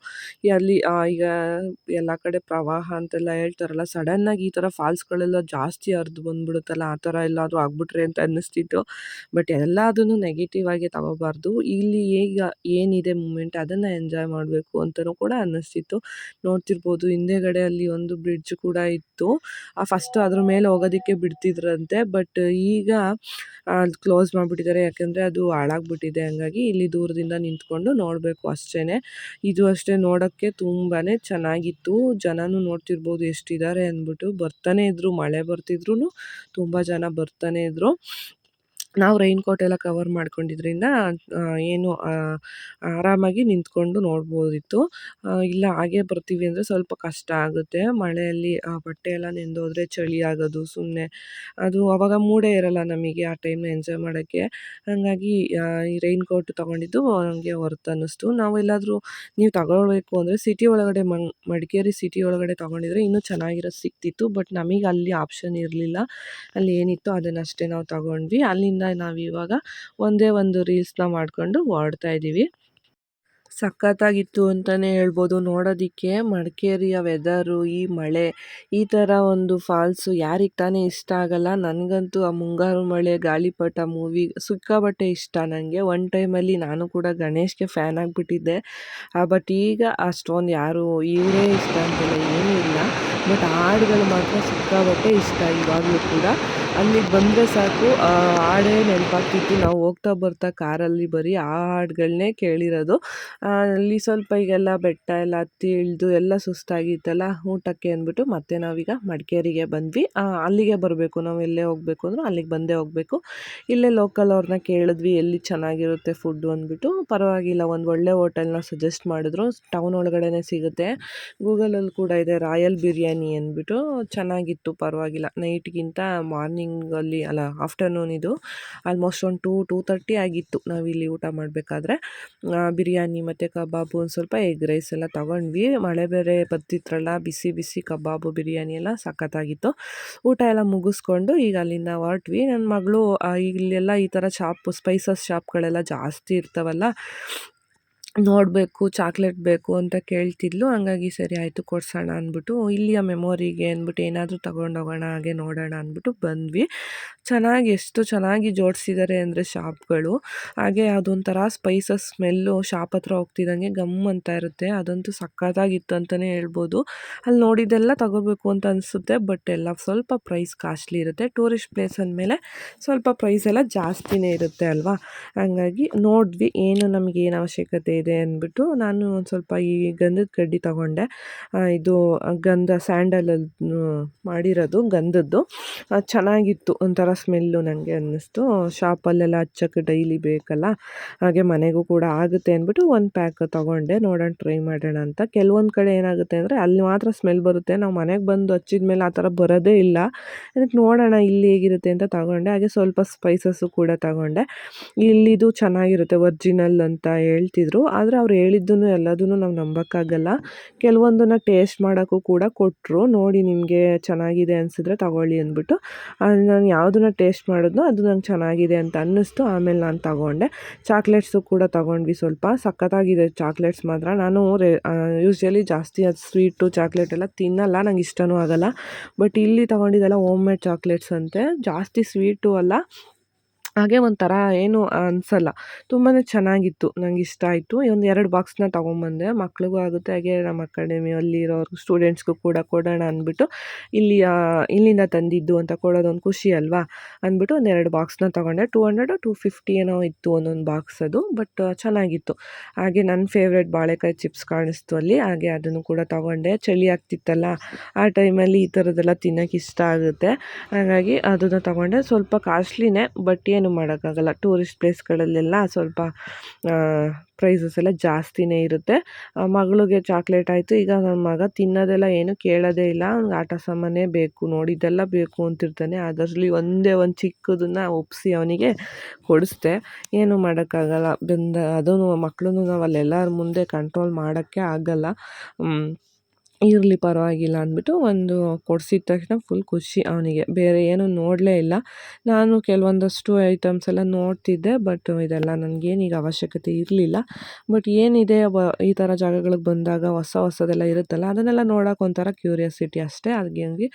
ಅಲ್ಲಿ ಈಗ ಎಲ್ಲ ಕಡೆ ಪ್ರವಾಹ ಅಂತೆಲ್ಲ ಹೇಳ್ತಾರಲ್ಲ ಸಡನ್ನಾಗಿ ಈ ಥರ ಫಾಲ್ಸ್ಗಳೆಲ್ಲ ಜಾಸ್ತಿ ಹರಿದು ಬಂದ್ಬಿಡುತ್ತಲ್ಲ ಆ ಥರ ಎಲ್ಲಾದರೂ ಆಗ್ಬಿಟ್ರೆ ಅಂತ ಅನ್ನಿಸ್ತಿತ್ತು. ಬಟ್ ಎಲ್ಲದನ್ನು ನೆಗೆಟಿವ್ ಆಗಿ ತಗೋಬಾರ್ದು. ಇಲ್ಲಿ ಈಗ ಏನಿದೆ ಮೂಮೆಂಟ್ ಅದನ್ನು ಎಂಜಾಯ್ ಮಾಡಬೇಕು ಅಂತಲೂ ಕೂಡ ಅನ್ನಿಸ್ತಿತ್ತು. ನೋಡ್ತಿರ್ಬೋದು ಹಿಂದೆಗಡೆ ಅಲ್ಲಿ ಒಂದು ಬ್ರಿಡ್ಜ್ ಕೂಡ ಇತ್ತು. ಆ ಫಸ್ಟ್ ಅದ್ರ ಮೇಲೆ ಹೋಗೋದಕ್ಕೆ ಬಿಡ್ತಿದ್ರಂತೆ. ಬಟ್ ಈಗ ಕ್ಲೋಸ್ ಮಾಡಿಬಿಟ್ಟಿದ್ದಾರೆ. ಯಾಕೆಂದರೆ ಅದು ಹಾಳಾಗ್ಬಿಟ್ಟಿದೆ ಹಂಗಾಗಿ ಇಲ್ಲಿ ದೂರದಿಂದ ನಿಂತ್ಕೊಂಡು ನೋಡಬೇಕು ಅಷ್ಟೇ ಇದು ಅಷ್ಟೇ ನೋಡೋಕ್ಕೆ ತುಂಬಾ ಚೆನ್ನಾಗಿತ್ತು. ಜನನೂ ನೋಡ್ತಿರ್ಬೋದು ಎಷ್ಟಿದ್ದಾರೆ ಅಂದ್ಬಿಟ್ಟು. ಬರ್ತಾನೆ ಇದ್ರು, ಮಳೆ ಬರ್ತಿದ್ರು ತುಂಬ ಜನ ಬರ್ತಾನೆ ಇದ್ದರು ನಾವು ರೈನ್ ಕೋಟ್ ಎಲ್ಲ ಕವರ್ ಮಾಡ್ಕೊಂಡಿದ್ರಿಂದ ಏನು ಆರಾಮಾಗಿ ನಿಂತ್ಕೊಂಡು ನೋಡ್ಬೋದಿತ್ತು. ಇಲ್ಲ, ಹಾಗೆ ಬರ್ತೀವಿ ಅಂದರೆ ಸ್ವಲ್ಪ ಕಷ್ಟ ಆಗುತ್ತೆ. ಮಳೆಯಲ್ಲಿ ಬಟ್ಟೆ ಎಲ್ಲ ನೆಂದೋದ್ರೆ ಚಳಿ ಆಗೋದು ಸುಮ್ಮನೆ ಅದು ಅವಾಗ ಮೂಡೇ ಇರಲ್ಲ ನಮಗೆ ಆ ಟೈಮ್ನ ಎಂಜಾಯ್ ಮಾಡೋಕ್ಕೆ. ಹಾಗಾಗಿ ಈ ರೈನ್ ಕೋಟ್ ತೊಗೊಂಡಿದ್ದು ನಮಗೆ ಹೊರತು ಅನ್ನಿಸ್ತು. ನಾವೆಲ್ಲಾದರೂ ನೀವು ತಗೊಳ್ಬೇಕು ಅಂದರೆ ಸಿಟಿ ಒಳಗಡೆ ಮಡಿಕೇರಿ ಸಿಟಿ ಒಳಗಡೆ ತೊಗೊಂಡಿದ್ರೆ ಇನ್ನೂ ಚೆನ್ನಾಗಿರೋದು ಸಿಕ್ತಿತ್ತು ಬಟ್ ನಮಗೆ ಅಲ್ಲಿ ಆಪ್ಷನ್ ಇರಲಿಲ್ಲ. ಅಲ್ಲಿ ಏನಿತ್ತು ಅದನ್ನಷ್ಟೇ ನಾವು ತಗೊಂಡ್ವಿ. ಅಲ್ಲಿಂದ ನಾವಿವಾಗ ಒಂದೇ ಒಂದು ರೀಲ್ಸ್ನ ಮಾಡಿಕೊಂಡು ಓಡ್ತಾ ಇದ್ದೀವಿ ಸಖತ್ತಾಗಿತ್ತು ಅಂತಲೇ ಹೇಳ್ಬೋದು. ನೋಡೋದಕ್ಕೆ ಮಡಿಕೇರಿಯ ವೆದರು ಈ ಮಳೆ, ಈ ಥರ ಒಂದು ಫಾಲ್ಸು ಯಾರಿಗೆ ತಾನೇ ಇಷ್ಟ ಆಗಲ್ಲ. ನನಗಂತೂ ಆ ಮುಂಗಾರು ಮಳೆ, ಗಾಳಿಪಟ ಮೂವಿ ಸಿಕ್ಕಾಬಟ್ಟೆ ಇಷ್ಟ ನನಗೆ ಒನ್ ಟೈಮಲ್ಲಿ ನಾನು ಕೂಡ ಗಣೇಶ್ಗೆ ಫ್ಯಾನ್ ಆಗಿಬಿಟ್ಟಿದ್ದೆ. ಬಟ್ ಈಗ ಅಷ್ಟೊಂದು ಯಾರು, ಇವರೇ ಇಷ್ಟ ಅಂತೆಲ್ಲ ಏನೂ ಇಲ್ಲ. ಬಟ್ ಹಾಡುಗಳು ಮಾತ್ರ ಸಿಕ್ಕಾಪಟ್ಟೆ ಇಷ್ಟ ಇವಾಗಲೂ ಕೂಡ. ಅಲ್ಲಿಗೆ ಬಂದರೆ ಸಾಕು. ಆ, ಹಾಡೇ ನೆನಪಾಗ್ತಿತ್ತು. ನಾವು ಹೋಗ್ತಾ ಬರ್ತಾ ಕಾರಲ್ಲಿ ಬರೀ ಆ ಹಾಡುಗಳ್ನೇ ಕೇಳಿರೋದು. ಅಲ್ಲಿ ಸ್ವಲ್ಪ ಈಗೆಲ್ಲ ಬೆಟ್ಟ ಎಲ್ಲ ಹತ್ತಿ ಇಳಿದು ಎಲ್ಲ ಸುಸ್ತಾಗಿತ್ತಲ್ಲ, ಊಟಕ್ಕೆ ಅಂದ್ಬಿಟ್ಟು ಮತ್ತೆ ನಾವೀಗ ಮಡಿಕೇರಿಗೆ ಬಂದ್ವಿ. ಅಲ್ಲಿಗೆ ಬರಬೇಕು. ನಾವು ಎಲ್ಲೇ ಹೋಗಬೇಕು ಅಂದರೂ ಅಲ್ಲಿಗೆ ಬಂದೇ ಹೋಗಬೇಕು. ಇಲ್ಲೇ ಲೋಕಲ್ ಅವ್ರನ್ನ ಕೇಳಿದ್ವಿ, ಎಲ್ಲಿ ಚೆನ್ನಾಗಿರುತ್ತೆ ಫುಡ್ ಅಂದ್ಬಿಟ್ಟು. ಪರವಾಗಿಲ್ಲ, ಒಂದು ಒಳ್ಳೆ ಹೋಟೆಲ್ನ ಸಜೆಸ್ಟ್ ಮಾಡಿದ್ರು. ಟೌನ್ ಒಳಗಡೆನೇ ಸಿಗುತ್ತೆ. ಗೂಗಲಲ್ಲಿ ಕೂಡ ಇದೆ, ರಾಯಲ್ ಬಿರಿಯಾನಿ ಅಂದ್ಬಿಟ್ಟು. ಚೆನ್ನಾಗಿತ್ತು, ಪರವಾಗಿಲ್ಲ. ನೈಟ್ಗಿಂತ ಮಾರ್ನಿಂಗಲ್ಲಿ ಅಲ್ಲ ಆಫ್ಟರ್ನೂನ್ ಇದು ಆಲ್ಮೋಸ್ಟ್ ಒಂದು ಟೂ ಟೂ ತರ್ಟಿ ಆಗಿತ್ತು ನಾವಿಲ್ಲಿ ಊಟ ಮಾಡಬೇಕಾದ್ರೆ. ಬಿರಿಯಾನಿ ಮತ್ತು ಕಬಾಬು ಒಂದು ಸ್ವಲ್ಪ ಎಗ್ ರೈಸ್ ಎಲ್ಲ ತೊಗೊಂಡ್ವಿ. ಮಳೆ ಬೇರೆ ಬರ್ತಿತ್ರಲ್ಲ ಬಿಸಿ ಬಿಸಿ ಕಬಾಬು, ಬಿರಿಯಾನಿ ಎಲ್ಲ ಸಖತ್ತಾಗಿತ್ತು. ಊಟ ಎಲ್ಲ ಮುಗಿಸ್ಕೊಂಡು ಈಗ ಅಲ್ಲಿಂದ ಹೊರಟ್ವಿ. ನನ್ನ ಮಗಳು ಇಲ್ಲೆಲ್ಲ ಈ ಥರ ಶಾಪ್ ಸ್ಪೈಸಸ್ ಶಾಪ್ಗಳೆಲ್ಲ ಜಾಸ್ತಿ ಇರ್ತಾವಲ್ಲ ನೋಡಬೇಕು, ಚಾಕ್ಲೇಟ್ ಬೇಕು ಅಂತ ಕೇಳ್ತಿದ್ಲು. ಹಂಗಾಗಿ ಸರಿ ಆಯಿತು ಕೊಡ್ಸೋಣ ಅಂದ್ಬಿಟ್ಟು, ಇಲ್ಲಿಯ ಮೆಮೊರಿಗೆ ಅಂದ್ಬಿಟ್ಟು ಏನಾದರೂ ತಗೊಂಡೋಗೋಣ ಹಾಗೆ ನೋಡೋಣ ಅಂದ್ಬಿಟ್ಟು ಬಂದ್ವಿ. ಚೆನ್ನಾಗಿ, ಎಷ್ಟು ಚೆನ್ನಾಗಿ ಜೋಡಿಸಿದ್ದಾರೆ ಅಂದರೆ ಶಾಪ್ಗಳು. ಹಾಗೆ ಅದೊಂಥರ ಸ್ಪೈಸಸ್ ಸ್ಮೆಲ್ಲು ಶಾಪ್ ಹತ್ರ ಹೋಗ್ತಿದ್ದಂಗೆ ಗಮ್ ಅಂತ ಇರುತ್ತೆ. ಅದಂತೂ ಸಕ್ಕತ್ತಾಗಿತ್ತು ಅಂತಲೇ ಹೇಳ್ಬೋದು. ಅಲ್ಲಿ ನೋಡಿದ್ದೆಲ್ಲ ತಗೋಬೇಕು ಅಂತ ಅನಿಸುತ್ತೆ, ಬಟ್ ಎಲ್ಲ ಸ್ವಲ್ಪ ಪ್ರೈಸ್ ಕಾಸ್ಟ್ಲಿ ಇರುತ್ತೆ. ಟೂರಿಸ್ಟ್ ಪ್ಲೇಸ್ ಅಂದಮೇಲೆ ಸ್ವಲ್ಪ ಪ್ರೈಸ್ ಎಲ್ಲ ಜಾಸ್ತಿನೇ ಇರುತ್ತೆ ಅಲ್ವಾ? ಹಂಗಾಗಿ ನೋಡಿದ್ವಿ, ಏನು ನಮಗೇನು ಅವಶ್ಯಕತೆ ಇದೆ ಅಂದ್ಬಿಟ್ಟು ನಾನು ಒಂದು ಸ್ವಲ್ಪ ಈ ಗಂಧದ ಕಡ್ಡಿ ತಗೊಂಡೆ. ಇದು ಗಂಧ ಸ್ಯಾಂಡಲಲ್ಲಿ ಮಾಡಿರೋದು, ಗಂಧದ್ದು. ಚೆನ್ನಾಗಿತ್ತು, ಒಂಥರ ಸ್ಮೆಲ್ಲು ನನಗೆ ಅನ್ನಿಸ್ತು. ಶಾಪಲ್ಲೆಲ್ಲ ಹಚ್ಚಕ್ಕೆ ಡೈಲಿ ಬೇಕಲ್ಲ, ಹಾಗೆ ಮನೆಗೂ ಕೂಡ ಆಗುತ್ತೆ ಅಂದ್ಬಿಟ್ಟು ಒಂದು ಪ್ಯಾಕ್ ತೊಗೊಂಡೆ. ನೋಡೋಣ, ಟ್ರೈ ಮಾಡೋಣ ಅಂತ. ಕೆಲವೊಂದು ಕಡೆ ಏನಾಗುತ್ತೆ ಅಂದರೆ ಅಲ್ಲಿ ಮಾತ್ರ ಸ್ಮೆಲ್ ಬರುತ್ತೆ. ನಾವು ಮನೆಗೆ ಬಂದು ಹಚ್ಚಿದ ಮೇಲೆ ಆ ಥರ ಬರೋದೇ ಇಲ್ಲ. ಅದಕ್ಕೆ ನೋಡೋಣ ಇಲ್ಲಿ ಹೇಗಿರುತ್ತೆ ಅಂತ ತಗೊಂಡೆ. ಹಾಗೆ ಸ್ವಲ್ಪ ಸ್ಪೈಸಸ್ಸು ಕೂಡ ತಗೊಂಡೆ. ಇಲ್ಲಿದು ಚೆನ್ನಾಗಿರುತ್ತೆ ಒರ್ಜಿನಲ್ ಅಂತ ಹೇಳ್ತಿದ್ರು. ಆದರೆ ಅವ್ರು ಹೇಳಿದ್ದನ್ನು ಎಲ್ಲದನ್ನು ನಾವು ನಂಬೋಕ್ಕಾಗಲ್ಲ. ಕೆಲವೊಂದನ್ನು ಟೇಸ್ಟ್ ಮಾಡೋಕ್ಕೂ ಕೂಡ ಕೊಟ್ಟರು ನೋಡಿ ನಿಮಗೆ ಚೆನ್ನಾಗಿದೆ ಅನಿಸಿದ್ರೆ ತಗೊಳ್ಳಿ ಅಂದ್ಬಿಟ್ಟು. ಅದು ನಾನು ಯಾವುದನ್ನು ಟೇಸ್ಟ್ ಮಾಡಿದ್ನೋ ಅದು ನಂಗೆ ಚೆನ್ನಾಗಿದೆ ಅಂತ ಅನ್ನಿಸ್ತು. ಆಮೇಲೆ ನಾನು ತಗೊಂಡೆ. ಚಾಕ್ಲೇಟ್ಸು ಕೂಡ ತಗೊಂಡ್ವಿ ಸ್ವಲ್ಪ. ಸಖತ್ತಾಗಿದೆ ಚಾಕ್ಲೇಟ್ಸ್ ಮಾತ್ರ. ನಾನು ರೇ ಯೂಶ್ವಲಿ ಜಾಸ್ತಿ ಅದು ಸ್ವೀಟು, ಚಾಕ್ಲೇಟ್ ಎಲ್ಲ ತಿನ್ನಲ್ಲ. ನಂಗೆ ಇಷ್ಟನೂ ಆಗಲ್ಲ. ಬಟ್ ಇಲ್ಲಿ ತಗೊಂಡಿದ್ದೆಲ್ಲ ಹೋಮ್ ಮೇಡ್ ಚಾಕ್ಲೇಟ್ಸ್ ಅಂತೆ. ಜಾಸ್ತಿ ಸ್ವೀಟು ಅಲ್ಲ. ಹಾಗೆ ಒಂಥರ ಏನು ಅನಿಸಲ್ಲ. ತುಂಬಾ ಚೆನ್ನಾಗಿತ್ತು. ನಂಗೆ ಇಷ್ಟ ಆಯಿತು. ಒಂದು ಎರಡು ಬಾಕ್ಸ್ನ ತೊಗೊಂಬಂದೆ. ಮಕ್ಳಿಗೂ ಆಗುತ್ತೆ. ಹಾಗೆ ನಮ್ಮ ಅಕಾಡೆಮಿ ಅಲ್ಲಿರೋ ಸ್ಟೂಡೆಂಟ್ಸ್ಗೂ ಕೂಡ ಕೊಡೋಣ ಅಂದ್ಬಿಟ್ಟು ಇಲ್ಲಿ ಇಲ್ಲಿಂದ ತಂದಿದ್ದು ಅಂತ ಕೊಡೋದೊಂದು ಖುಷಿ ಅಲ್ವಾ? ಅಂದ್ಬಿಟ್ಟು ಒಂದು ಎರಡು ಬಾಕ್ಸ್ನ ತೊಗೊಂಡೆ. ಟೂ ಹಂಡ್ರೆಡ್ ಟೂ ಫಿಫ್ಟಿ ಏನೋ ಇತ್ತು ಒಂದೊಂದು ಬಾಕ್ಸ್ ಅದು. ಬಟ್ ಚೆನ್ನಾಗಿತ್ತು. ಹಾಗೆ ನನ್ನ ಫೇವ್ರೆಟ್ ಬಾಳೆಕಾಯಿ ಚಿಪ್ಸ್ ಕಾಣಿಸ್ತು ಅಲ್ಲಿ. ಹಾಗೆ ಅದನ್ನು ಕೂಡ ತಗೊಂಡೆ. ಚಳಿ ಆಗ್ತಿತ್ತಲ್ಲ. ಆ ಟೈಮಲ್ಲಿ ಈ ಥರದ್ದೆಲ್ಲ ತಿನ್ನೋಕೆ ಇಷ್ಟ ಆಗುತ್ತೆ. ಹಾಗಾಗಿ ಅದನ್ನು ತಗೊಂಡೆ. ಸ್ವಲ್ಪ ಕಾಸ್ಟ್ಲಿನೇ ಬಟ್ ಏನು ಮಾಡೋಕ್ಕಾಗಲ್ಲ. ಟೂರಿಸ್ಟ್ ಪ್ಲೇಸ್ಗಳಲ್ಲೆಲ್ಲ ಸ್ವಲ್ಪ ಪ್ರೈಸಸ್ ಎಲ್ಲ ಜಾಸ್ತಿನೇ ಇರುತ್ತೆ. ಮಗಳಿಗೆ ಚಾಕ್ಲೇಟ್ ಆಯಿತು, ಈಗ ನನ್ನ ಮಗ ತಿನ್ನೋದೆಲ್ಲ ಏನು ಕೇಳೋದೇ ಇಲ್ಲ. ಅವ್ನಿಗೆ ಆಟ ಸಾಮಾನೇ ಬೇಕು, ನೋಡಿದ್ದೆಲ್ಲ ಬೇಕು ಅಂತಿರ್ತಾನೆ. ಅದರಲ್ಲಿ ಒಂದೇ ಒಂದು ಚಿಕ್ಕದನ್ನು ಒಪ್ಪಿಸಿ ಅವನಿಗೆ ಕೊಡಿಸ್ದೆ. ಏನು ಮಾಡೋಕ್ಕಾಗಲ್ಲ. ಬಂದ ಅದೂ ಮಕ್ಕಳನ್ನು ನಾವು ಅಲ್ಲೆಲ್ಲರ ಮುಂದೆ ಕಂಟ್ರೋಲ್ ಮಾಡೋಕ್ಕೆ ಆಗಲ್ಲ. ಇರಲಿ ಪರವಾಗಿಲ್ಲ ಅಂದ್ಬಿಟ್ಟು ಒಂದು ಕೊಡಿಸಿದ ತಕ್ಷಣ ಫುಲ್ ಖುಷಿ ಅವನಿಗೆ. ಬೇರೆ ಏನು ನೋಡಲೇ ಇಲ್ಲ. ನಾನು ಕೆಲವೊಂದಷ್ಟು ಐಟಮ್ಸ್ ಎಲ್ಲ ನೋಡ್ತಿದ್ದೆ ಬಟ್ ಇದೆಲ್ಲ ನನಗೇನೀಗ ಅವಶ್ಯಕತೆ ಇರಲಿಲ್ಲ. ಬಟ್ ಏನಿದೆ ಈ ಥರ ಜಾಗಗಳಿಗೆ ಬಂದಾಗ ಹೊಸ ಹೊಸದೆಲ್ಲ ಇರುತ್ತಲ್ಲ, ಅದನ್ನೆಲ್ಲ ನೋಡೋಕೆ ಒಂಥರ ಕ್ಯೂರಿಯಾಸಿಟಿ ಅಷ್ಟೇ. ಹಾಗಾಗಿ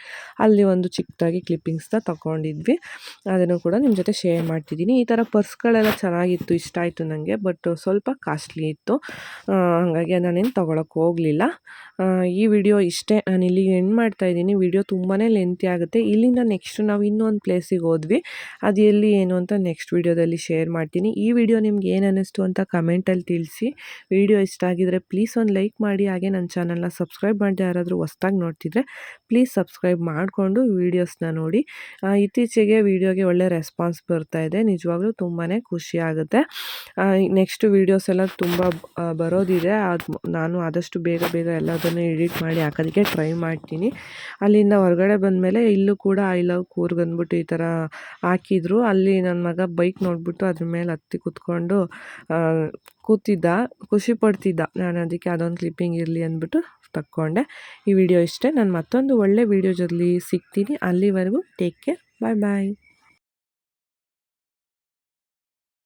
ಅಲ್ಲಿ ಒಂದು ಚಿಕ್ಕದಾಗಿ ಕ್ಲಿಪ್ಪಿಂಗ್ಸ್ನ ತಗೊಂಡಿದ್ವಿ. ಅದನ್ನು ಕೂಡ ನಿಮ್ಮ ಜೊತೆ ಶೇರ್ ಮಾಡ್ತಿದ್ದೀನಿ. ಈ ಥರ ಪರ್ಸ್ಗಳೆಲ್ಲ ಚೆನ್ನಾಗಿತ್ತು, ಇಷ್ಟ ಆಯಿತು ನನಗೆ ಬಟ್ ಸ್ವಲ್ಪ ಕಾಸ್ಟ್ಲಿ ಇತ್ತು. ಹಾಗಾಗಿ ನಾನೇನು ತೊಗೊಳಕ್ಕೆ ಹೋಗಲಿಲ್ಲ. ಈ ವಿಡಿಯೋ ಇಷ್ಟೇ ನಾನು ಇಲ್ಲಿ ಎಂಡ್ ಮಾಡ್ತಾ ಇದ್ದೀನಿ. ವಿಡಿಯೋ ತುಂಬಾ ಲೆಂತಿ ಆಗುತ್ತೆ. ಇಲ್ಲಿಂದ ನೆಕ್ಸ್ಟ್ ನಾವು ಇನ್ನೊಂದು ಪ್ಲೇಸಿಗೆ ಹೋದ್ವಿ. ಅದು ಎಲ್ಲಿ ಏನು ಅಂತ ನೆಕ್ಸ್ಟ್ ವಿಡಿಯೋದಲ್ಲಿ ಶೇರ್ ಮಾಡ್ತೀನಿ. ಈ ವಿಡಿಯೋ ನಿಮ್ಗೆ ಏನು ಅನ್ನಿಸ್ತು ಅಂತ ಕಮೆಂಟಲ್ಲಿ ತಿಳಿಸಿ. ವಿಡಿಯೋ ಇಷ್ಟ ಆಗಿದ್ರೆ ಪ್ಲೀಸ್ ಒಂದು ಲೈಕ್ ಮಾಡಿ. ಹಾಗೆ ನನ್ನ ಚಾನಲ್ನ ಸಬ್ಸ್ಕ್ರೈಬ್ ಮಾಡಿ ಯಾರಾದರೂ ಹೊಸ್ದಾಗಿ ನೋಡ್ತಿದ್ರೆ ಪ್ಲೀಸ್ ಸಬ್ಸ್ಕ್ರೈಬ್ ಮಾಡಿಕೊಂಡು ವೀಡಿಯೋಸ್ನ ನೋಡಿ. ಇತ್ತೀಚೆಗೆ ವಿಡಿಯೋಗೆ ಒಳ್ಳೆ ರೆಸ್ಪಾನ್ಸ್ ಬರ್ತಾ ಇದೆ. ನಿಜವಾಗ್ಲೂ ತುಂಬಾ ಖುಷಿ ಆಗುತ್ತೆ. ನೆಕ್ಸ್ಟ್ ವೀಡಿಯೋಸ್ ಎಲ್ಲ ತುಂಬ ಬರೋದಿದೆ. ಅದು, ನಾನು ಆದಷ್ಟು ಬೇಗ ಬೇಗ ಎಲ್ಲದನ್ನು ಎಡಿಟ್ ಮಾಡಿ ಹಾಕೋದಕ್ಕೆ ಟ್ರೈ ಮಾಡ್ತೀನಿ. ಅಲ್ಲಿಂದ ಹೊರಗಡೆ ಬಂದಮೇಲೆ ಇಲ್ಲೂ ಕೂಡ ಐ ಲವ್ ಕೂರ್ಗ್ ಅಂದ್ಬಿಟ್ಟು ಈ ಥರ ಹಾಕಿದ್ರು. ಅಲ್ಲಿ ನನ್ನ ಮಗ ಬೈಕ್ ನೋಡಿಬಿಟ್ಟು ಅದ್ರ ಮೇಲೆ ಹತ್ತಿ ಕೂತ್ಕೊಂಡು ಕೂತಿದ್ದ, ಖುಷಿ ಪಡ್ತಿದ್ದ. ನಾನು ಅದಕ್ಕೆ ಅದೊಂದು ಕ್ಲಿಪ್ಪಿಂಗ್ ಇರಲಿ ಅಂದ್ಬಿಟ್ಟು ತಕ್ಕೊಂಡೆ. ಈ ವಿಡಿಯೋ ಇಷ್ಟೇ. ನಾನು ಮತ್ತೊಂದು ಒಳ್ಳೆ ವಿಡಿಯೋ ಜೊತೆ ಸಿಗ್ತೀನಿ. ಅಲ್ಲಿವರೆಗೂ ಟೇಕ್ ಕೇರ್ ಬಾಯ್ ಬಾಯ್